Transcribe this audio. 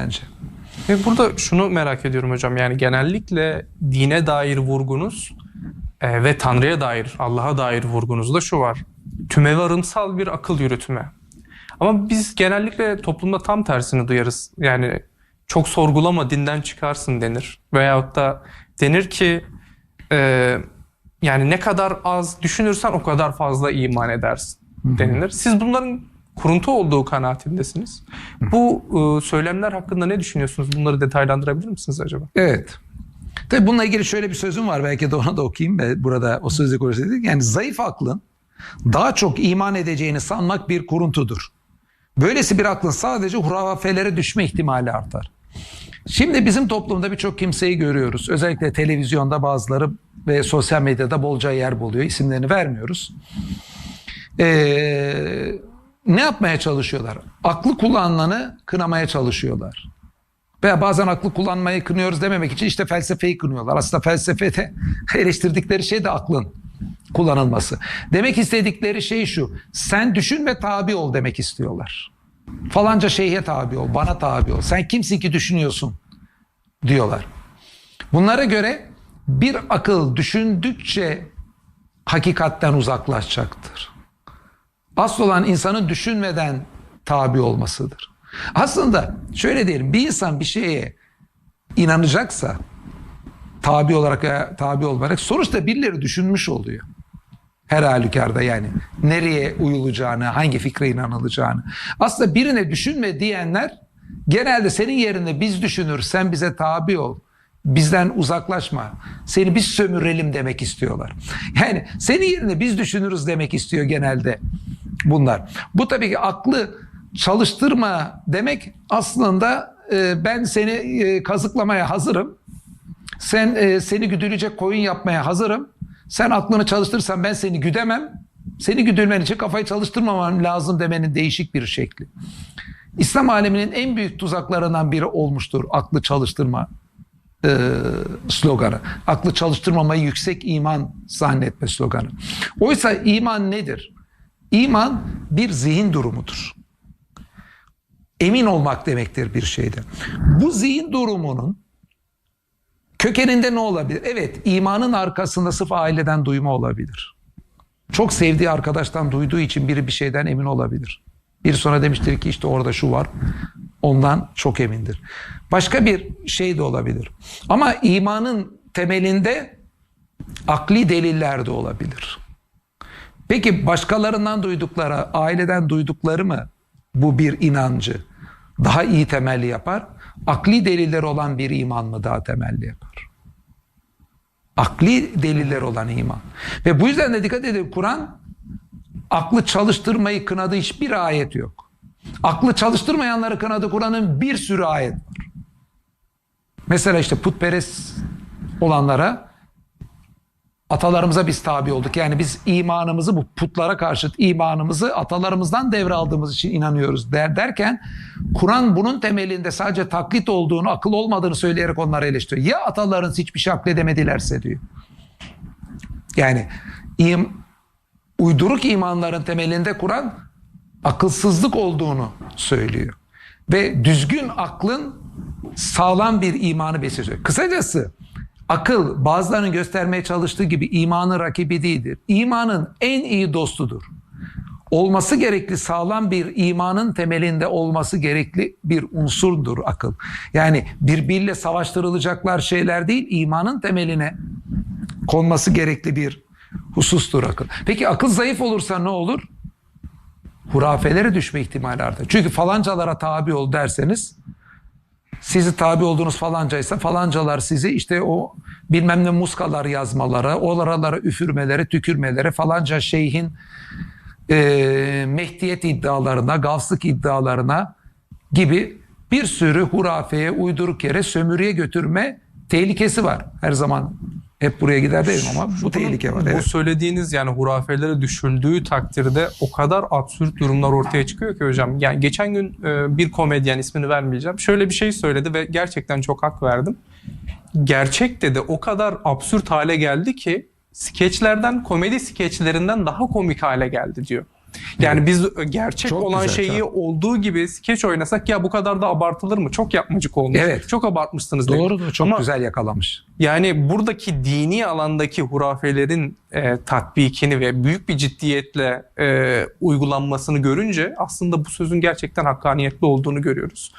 bence. Ve burada şunu merak ediyorum hocam. Yani genellikle dine dair vurgunuz e, ve Tanrı'ya dair, Allah'a dair vurgunuzda şu var. Tümevarımsal bir akıl yürütme. Ama biz genellikle toplumda tam tersini duyarız. Yani çok sorgulama dinden çıkarsın denir. Veyahut da denir ki e, yani ne kadar az düşünürsen o kadar fazla iman edersin denilir. Siz bunların kuruntu olduğu kanaatindesiniz. Bu e, söylemler hakkında ne düşünüyorsunuz? Bunları detaylandırabilir misiniz acaba? Evet. Tabii bununla ilgili şöyle bir sözüm var. Belki de onu da okuyayım ve burada o sözü konuşayım. Yani zayıf aklın daha çok iman edeceğini sanmak bir kuruntudur. Böylesi bir aklın sadece hurafelere düşme ihtimali artar. Şimdi bizim toplumda birçok kimseyi görüyoruz. Özellikle televizyonda bazıları ve sosyal medyada bolca yer buluyor. İsimlerini vermiyoruz. Ee, ne yapmaya çalışıyorlar? Aklı kullananı kınamaya çalışıyorlar. Veya bazen aklı kullanmayı kınıyoruz dememek için işte felsefeyi kınıyorlar. Aslında felsefede eleştirdikleri şey de aklın kullanılması. Demek istedikleri şey şu. Sen düşün ve tabi ol demek istiyorlar. Falanca şeyhe tabi ol, bana tabi ol. Sen kimsin ki düşünüyorsun diyorlar. Bunlara göre bir akıl düşündükçe hakikatten uzaklaşacaktır. Asıl olan insanın düşünmeden tabi olmasıdır. Aslında şöyle diyelim bir insan bir şeye inanacaksa tabi olarak veya tabi olmayarak sonuçta birileri düşünmüş oluyor. Her halükarda yani nereye uyulacağını, hangi fikre inanılacağını. Aslında birine düşünme diyenler genelde senin yerine biz düşünür, sen bize tabi ol. Bizden uzaklaşma. Seni biz sömürelim demek istiyorlar. Yani senin yerine biz düşünürüz demek istiyor genelde bunlar. Bu tabii ki aklı çalıştırma demek aslında e, ben seni e, kazıklamaya hazırım. Sen e, seni güdülecek koyun yapmaya hazırım. Sen aklını çalıştırırsan ben seni güdemem. Seni güdülmen için kafayı çalıştırmamam lazım demenin değişik bir şekli. İslam aleminin en büyük tuzaklarından biri olmuştur aklı çalıştırma e, sloganı. Aklı çalıştırmamayı yüksek iman zannetme sloganı. Oysa iman nedir? İman bir zihin durumudur. Emin olmak demektir bir şeyde. Bu zihin durumunun kökeninde ne olabilir? Evet, imanın arkasında sırf aileden duyma olabilir. Çok sevdiği arkadaştan duyduğu için biri bir şeyden emin olabilir. Bir sonra demiştir ki işte orada şu var. Ondan çok emindir. Başka bir şey de olabilir. Ama imanın temelinde akli deliller de olabilir. Peki başkalarından duydukları, aileden duydukları mı bu bir inancı daha iyi temelli yapar? Akli deliller olan bir iman mı daha temelli yapar? Akli deliller olan iman. Ve bu yüzden de dikkat edin Kur'an aklı çalıştırmayı kınadığı hiçbir ayet yok. Aklı çalıştırmayanları kınadı Kur'an'ın bir sürü ayet var. Mesela işte putperest olanlara atalarımıza biz tabi olduk. Yani biz imanımızı bu putlara karşı imanımızı atalarımızdan devraldığımız için inanıyoruz der derken Kur'an bunun temelinde sadece taklit olduğunu, akıl olmadığını söyleyerek onları eleştiriyor. Ya atalarınız hiçbir şey akledemedilerse diyor. Yani im, uyduruk imanların temelinde Kur'an akılsızlık olduğunu söylüyor. Ve düzgün aklın sağlam bir imanı besliyor. Kısacası akıl bazılarının göstermeye çalıştığı gibi imanın rakibi değildir. İmanın en iyi dostudur. Olması gerekli sağlam bir imanın temelinde olması gerekli bir unsurdur akıl. Yani birbiriyle savaştırılacaklar şeyler değil, imanın temeline konması gerekli bir husustur akıl. Peki akıl zayıf olursa ne olur? Hurafelere düşme ihtimali artar. Çünkü falancalara tabi ol derseniz sizi tabi olduğunuz falancaysa falancalar sizi işte o bilmem ne muskalar yazmalara, oralara üfürmelere, tükürmelere, falanca şeyhin e, mehdiyet iddialarına, gavslık iddialarına gibi bir sürü hurafeye, uyduruk yere sömürüye götürme tehlikesi var. Her zaman hep buraya gider değilim ama bu tehlike var. Bu Evet. söylediğiniz yani hurafelere düşüldüğü takdirde o kadar absürt durumlar ortaya çıkıyor ki hocam. Yani geçen gün e, bir komedyen ismini vermeyeceğim. Şöyle bir şey söyledi ve gerçekten çok hak verdim. Gerçek dedi o kadar absürt hale geldi ki skeçlerden, komedi skeçlerinden daha komik hale geldi diyor. Yani biz gerçek Çok olan güzel, şeyi çok. olduğu gibi skeç oynasak ya bu kadar da abartılır mı? Çok yapmacık olmuş. Evet. Çok abartmışsınız. Doğru çok Ama güzel yakalamış. yani buradaki dini alandaki hurafelerin e, tatbikini ve büyük bir ciddiyetle e, uygulanmasını görünce aslında bu sözün gerçekten hakkaniyetli olduğunu görüyoruz.